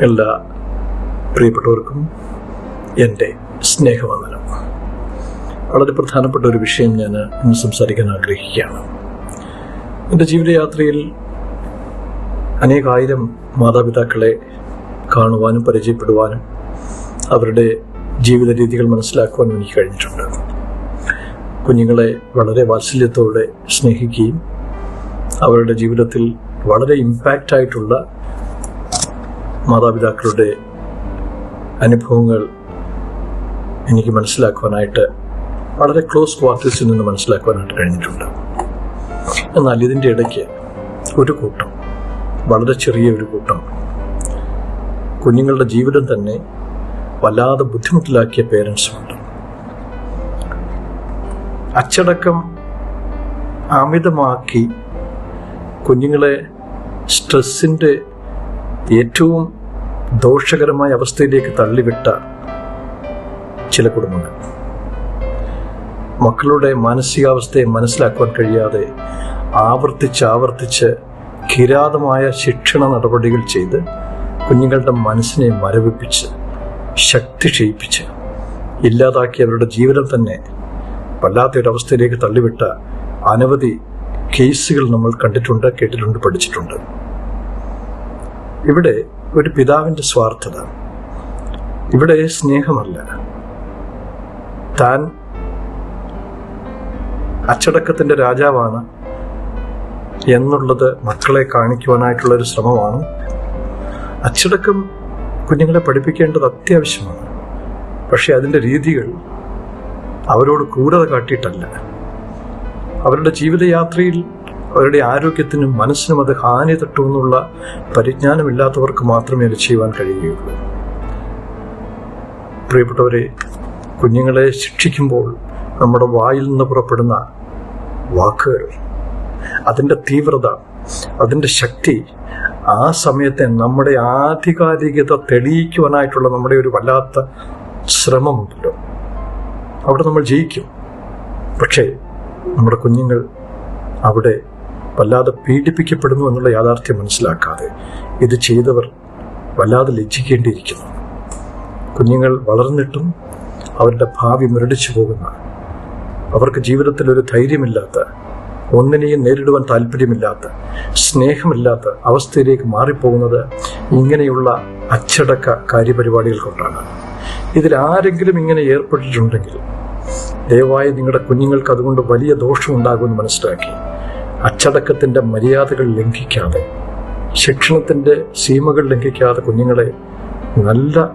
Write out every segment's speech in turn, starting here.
എല്ലാ പ്രിയപ്പെട്ടവർക്കും എന്റെ സ്നേഹവന്ദനം. വളരെ പ്രധാനപ്പെട്ട ഒരു വിഷയം ഞാൻ ഇന്ന് സംസാരിക്കാൻ ആഗ്രഹിക്കുകയാണ്. എന്റെ ജീവിതയാത്രയിൽ അനേകായിരം മാതാപിതാക്കളെ കാണുവാനും പരിചയപ്പെടുവാനും അവരുടെ ജീവിത രീതികൾ മനസ്സിലാക്കുവാനും എനിക്ക് കഴിഞ്ഞിട്ടുണ്ട്. കുഞ്ഞുങ്ങളെ വളരെ വാത്സല്യത്തോടെ സ്നേഹിക്കുകയും അവരുടെ ജീവിതത്തിൽ വളരെ ഇമ്പാക്റ്റ് ആയിട്ടുള്ള മാതാപിതാക്കളുടെ അനുഭവങ്ങൾ എനിക്ക് മനസ്സിലാക്കുവാനായിട്ട് വളരെ ക്ലോസ് ക്വാർട്ടേഴ്സിൽ നിന്ന് മനസ്സിലാക്കുവാനായിട്ട് കഴിഞ്ഞിട്ടുണ്ട്. എന്നാൽ ഇതിന്റെ ഇടയ്ക്ക് ഒരു കൂട്ടം വളരെ ചെറിയ ഒരു കൂട്ടം കുഞ്ഞുങ്ങളുടെ ജീവിതം തന്നെ വല്ലാതെ ബുദ്ധിമുട്ടിലാക്കിയ പേരൻസുമുണ്ട് അച്ചടക്കം അമിതമാക്കി കുഞ്ഞുങ്ങളെ സ്ട്രെസ്സിന്റെ ഏറ്റവും ദോഷകരമായ അവസ്ഥയിലേക്ക് തള്ളിവിട്ട ചില കുടുംബങ്ങൾ. മക്കളുടെ മാനസികാവസ്ഥയെ മനസ്സിലാക്കുവാൻ കഴിയാതെ ആവർത്തിച്ച് ആവർത്തിച്ച് കിരാതമായ ശിക്ഷണ നടപടികൾ ചെയ്ത് കുഞ്ഞുങ്ങളുടെ മനസ്സിനെ മരവിപ്പിച്ച് ശക്തി ക്ഷയിപ്പിച്ച് ഇല്ലാതാക്കി അവരുടെ ജീവിതം തന്നെ വല്ലാത്തൊരവസ്ഥയിലേക്ക് തള്ളിവിട്ട അനവധി കേസുകൾ നമ്മൾ കണ്ടിട്ടുണ്ട് കേട്ടിട്ടുണ്ട് പഠിച്ചിട്ടുണ്ട്. ഇവിടെ ഒരു പിതാവിന്റെ സ്വാർത്ഥത. ഇവിടെ സ്നേഹമല്ല. താൻ അച്ചടക്കത്തിന്റെ രാജാവാണ് എന്നുള്ളത് മക്കളെ കാണിക്കുവാനായിട്ടുള്ള ഒരു ശ്രമമാണ്. അച്ചടക്കം കുഞ്ഞുങ്ങളെ പഠിപ്പിക്കേണ്ടത് അത്യാവശ്യമാണ്. പക്ഷെ അതിന്റെ രീതികൾ അവരോട് ക്രൂരത കാട്ടിയിട്ടല്ല. അവരുടെ ജീവിതയാത്രയിൽ അവരുടെ ആരോഗ്യത്തിനും മനസ്സിനും അത് ഹാനി തട്ടുമെന്നുള്ള പരിജ്ഞാനമില്ലാത്തവർക്ക് മാത്രമേ അത് ചെയ്യുവാൻ കഴിയുകയുള്ളൂ. പ്രിയപ്പെട്ടവരെ കുഞ്ഞുങ്ങളെ ശിക്ഷിക്കുമ്പോൾ നമ്മുടെ വായിൽ നിന്ന് പുറപ്പെടുന്ന വാക്കുകൾ അതിന്റെ തീവ്രത അതിന്റെ ശക്തി ആ സമയത്തെ നമ്മുടെ ആധികാരികത തെളിയിക്കുവാനായിട്ടുള്ള നമ്മുടെ ഒരു വല്ലാത്ത ശ്രമമുണ്ടല്ലോ. അവിടെ നമ്മൾ ജയിക്കും. പക്ഷേ നമ്മുടെ കുഞ്ഞുങ്ങൾ അവിടെ വല്ലാതെ പീഡിപ്പിക്കപ്പെടുന്നു എന്നുള്ള യാഥാർത്ഥ്യം മനസ്സിലാക്കാതെ ഇത് ചെയ്തവർ വല്ലാതെ ലജ്ജിക്കേണ്ടിയിരിക്കുന്നു. കുഞ്ഞുങ്ങൾ വളർന്നിട്ടും അവരുടെ ഭാവി മുരടിച്ചു പോകുന്ന അവർക്ക് ജീവിതത്തിൽ ഒരു ധൈര്യമില്ലാത്ത ഒന്നിനെയും നേരിടുവാൻ താല്പര്യമില്ലാത്ത സ്നേഹമില്ലാത്ത അവസ്ഥയിലേക്ക് മാറിപ്പോകുന്നത് ഇങ്ങനെയുള്ള അച്ചടക്ക കാര്യപരിപാടികൾ കൊണ്ടാണ്. ഇതിൽ ആരെങ്കിലും ഇങ്ങനെ ഏർപ്പെട്ടിട്ടുണ്ടെങ്കിൽ ദയവായി നിങ്ങളുടെ കുഞ്ഞുങ്ങൾക്ക് അതുകൊണ്ട് വലിയ ദോഷമുണ്ടാകുമെന്ന് മനസ്സിലാക്കി അച്ചടക്കത്തിന്റെ മര്യാദകൾ ലംഘിക്കാതെ ശിക്ഷണത്തിന്റെ സീമകൾ ലംഘിക്കാതെ കുഞ്ഞുങ്ങളെ നല്ല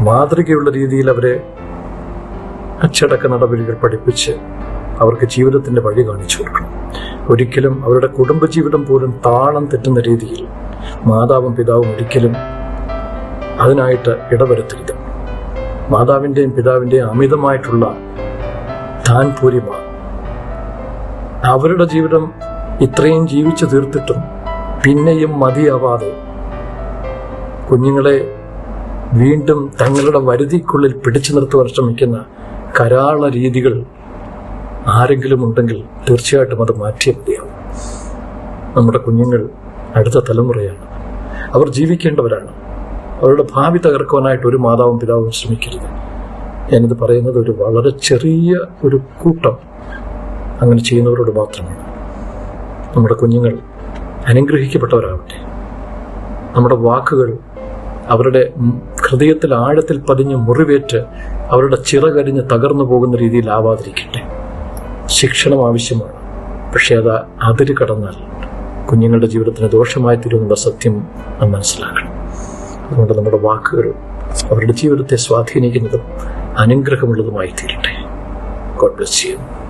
മാതൃകയുള്ള രീതിയിൽ അവരെ അച്ചടക്ക നടപടികൾ പഠിപ്പിച്ച് അവർക്ക് ജീവിതത്തിന്റെ വഴി കാണിച്ചു കൊടുക്കണം. ഒരിക്കലും അവരുടെ കുടുംബജീവിതം പോലും താളം തെറ്റുന്ന രീതിയിൽ മാതാവും പിതാവും ഒരിക്കലും അതിനായിട്ട് ഇടവരുത്തരുത്. മാതാവിന്റെയും പിതാവിന്റെയും അമിതമായിട്ടുള്ള താൻ പൂരിമ അവരുടെ ജീവിതം ഇത്രയും ജീവിച്ചു തീർത്തിട്ടും പിന്നെയും മതിയാവാതെ കുഞ്ഞുങ്ങളെ വീണ്ടും തങ്ങളുടെ വരുതിക്കുള്ളിൽ പിടിച്ചു നിർത്തുവാൻ ശ്രമിക്കുന്ന കരാള രീതികൾ ആരെങ്കിലും ഉണ്ടെങ്കിൽ തീർച്ചയായിട്ടും അത് മാറ്റിയേ മതിയാവും. നമ്മുടെ കുഞ്ഞുങ്ങൾ അടുത്ത തലമുറയാണ്. അവർ ജീവിക്കേണ്ടവരാണ്. അവരുടെ ഭാവി തകർക്കുവാനായിട്ട് ഒരു മാതാവും പിതാവും ശ്രമിക്കരുത്. ഞാനിത് പറയുന്നത് ഒരു വളരെ ചെറിയ ഒരു കൂട്ടം അങ്ങനെ ചെയ്യുന്നവരോട് മാത്രമാണ്. നമ്മുടെ കുഞ്ഞുങ്ങൾ അനുഗ്രഹിക്കപ്പെട്ടവരാവട്ടെ. നമ്മുടെ വാക്കുകൾ അവരുടെ ഹൃദയത്തിൽ ആഴത്തിൽ പതിഞ്ഞ് മുറിവേറ്റ് അവരുടെ ചിറകരിഞ്ഞ് തകർന്നു പോകുന്ന രീതിയിലാവാതിരിക്കട്ടെ ശിക്ഷണം ആവശ്യമാണ്. പക്ഷേ അത് അതിര് കടന്നാൽ കുഞ്ഞുങ്ങളുടെ ജീവിതത്തിന് ദോഷമായി തീരുമെന്നുള്ള സത്യം നാം മനസ്സിലാക്കണം. അതുകൊണ്ട് നമ്മുടെ വാക്കുകൾ അവരുടെ ജീവിതത്തെ സ്വാധീനിക്കുന്നതും അനുഗ്രഹമുള്ളതുമായി തീരട്ടെ ഗോഡ് ബ്ലസ് ചെയ്യും